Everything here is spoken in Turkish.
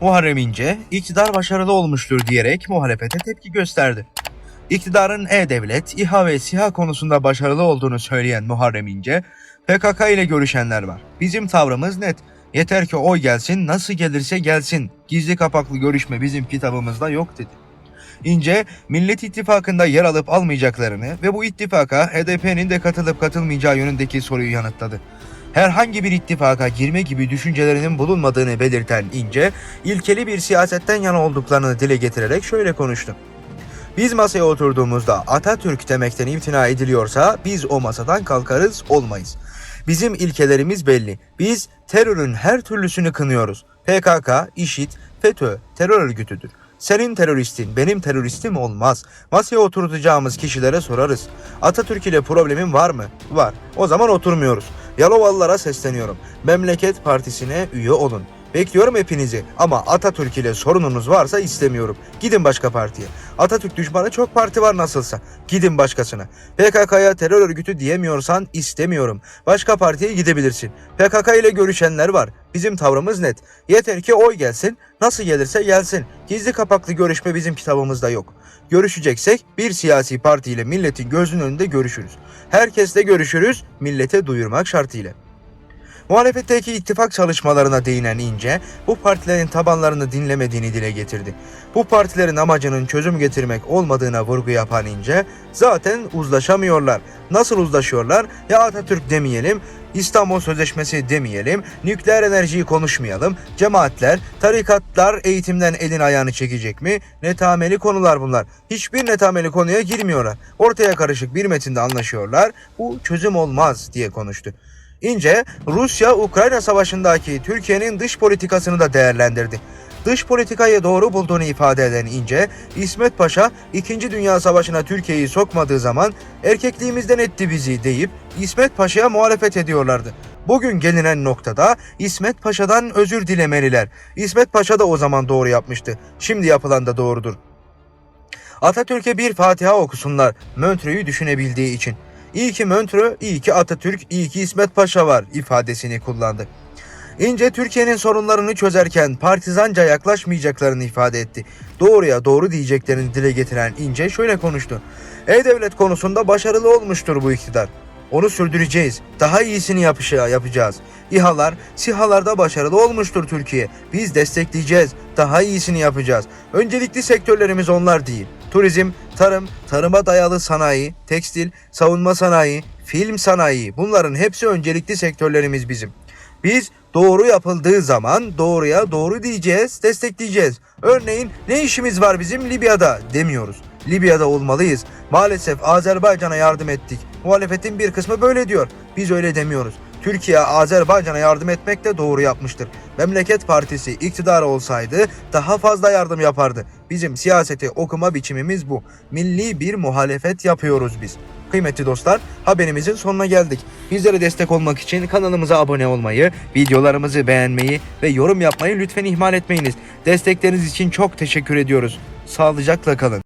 Muharrem İnce, iktidar başarılı olmuştur diyerek muhalefete tepki gösterdi. İktidarın E-Devlet, İHA ve SİHA konusunda başarılı olduğunu söyleyen Muharrem İnce, PKK ile görüşenler var. Bizim tavrımız net. Yeter ki oy gelsin, nasıl gelirse gelsin. Gizli kapaklı görüşme bizim kitabımızda yok dedi. İnce, Millet İttifakı'nda yer alıp almayacaklarını ve bu ittifaka HDP'nin de katılıp katılmayacağı yönündeki soruyu yanıtladı. Herhangi bir ittifaka girme gibi düşüncelerinin bulunmadığını belirten İnce, ilkeli bir siyasetten yana olduklarını dile getirerek şöyle konuştu. Biz masaya oturduğumuzda Atatürk demekten imtina ediliyorsa biz o masadan kalkarız olmayız. Bizim ilkelerimiz belli. Biz terörün her türlüsünü kınıyoruz. PKK, IŞİD, FETÖ terör örgütüdür. Senin teröristin, benim teröristim olmaz. Masaya oturtacağımız kişilere sorarız. Atatürk ile problemin var mı? Var. O zaman oturmuyoruz. Yalovalılara sesleniyorum. Memleket Partisi'ne üye olun. Bekliyorum hepinizi ama Atatürk ile sorununuz varsa istemiyorum. Gidin başka partiye. Atatürk düşmanı çok parti var nasılsa. Gidin başkasına. PKK'ya terör örgütü diyemiyorsan istemiyorum. Başka partiye gidebilirsin. PKK ile görüşenler var. Bizim tavrımız net. Yeter ki oy gelsin. Nasıl gelirse gelsin. Gizli kapaklı görüşme bizim kitabımızda yok. Görüşeceksek bir siyasi partiyle milletin gözünün önünde görüşürüz. Herkesle görüşürüz, millete duyurmak şartıyla. Muhalefetteki ittifak çalışmalarına değinen İnce, bu partilerin tabanlarını dinlemediğini dile getirdi. Bu partilerin amacının çözüm getirmek olmadığına vurgu yapan İnce, zaten uzlaşamıyorlar. Nasıl uzlaşıyorlar? Ya Atatürk demeyelim, İstanbul Sözleşmesi demeyelim, nükleer enerjiyi konuşmayalım, cemaatler, tarikatlar eğitimden elin ayağını çekecek mi? Netameli konular bunlar. Hiçbir netameli konuya girmiyorlar. Ortaya karışık bir metinde anlaşıyorlar. Bu çözüm olmaz diye konuştu. İnce, Rusya-Ukrayna savaşındaki Türkiye'nin dış politikasını da değerlendirdi. Dış politikayı doğru bulduğunu ifade eden İnce, İsmet Paşa 2. Dünya Savaşı'na Türkiye'yi sokmadığı zaman erkekliğimizden etti bizi deyip İsmet Paşa'ya muhalefet ediyorlardı. Bugün gelinen noktada İsmet Paşa'dan özür dilemeliler. İsmet Paşa da o zaman doğru yapmıştı. Şimdi yapılan da doğrudur. Atatürk'e bir Fatiha okusunlar Montreux'u düşünebildiği için. İyi ki Montreux, iyi ki Atatürk, iyi ki İsmet Paşa var ifadesini kullandı. İnce Türkiye'nin sorunlarını çözerken partizanca yaklaşmayacaklarını ifade etti. Doğruya doğru diyeceklerini dile getiren İnce şöyle konuştu. E-Devlet konusunda başarılı olmuştur bu iktidar. Onu sürdüreceğiz. Daha iyisini yapışa yapacağız. İHA'lar, SİHA'larda başarılı olmuştur Türkiye. Biz destekleyeceğiz. Daha iyisini yapacağız. Öncelikli sektörlerimiz onlar değil. Turizm, tarım, tarıma dayalı sanayi, tekstil, savunma sanayi, film sanayi bunların hepsi öncelikli sektörlerimiz bizim. Biz doğru yapıldığı zaman doğruya doğru diyeceğiz, destekleyeceğiz. Örneğin ne işimiz var bizim Libya'da demiyoruz. Libya'da olmalıyız. Maalesef Azerbaycan'a yardım ettik. Muhalefetin bir kısmı böyle diyor. Biz öyle demiyoruz. Türkiye Azerbaycan'a yardım etmekle doğru yapmıştır. Memleket Partisi iktidar olsaydı daha fazla yardım yapardı. Bizim siyaseti okuma biçimimiz bu. Milli bir muhalefet yapıyoruz biz. Kıymetli dostlar haberimizin sonuna geldik. Bizlere destek olmak için kanalımıza abone olmayı, videolarımızı beğenmeyi ve yorum yapmayı lütfen ihmal etmeyiniz. Destekleriniz için çok teşekkür ediyoruz. Sağlıcakla kalın.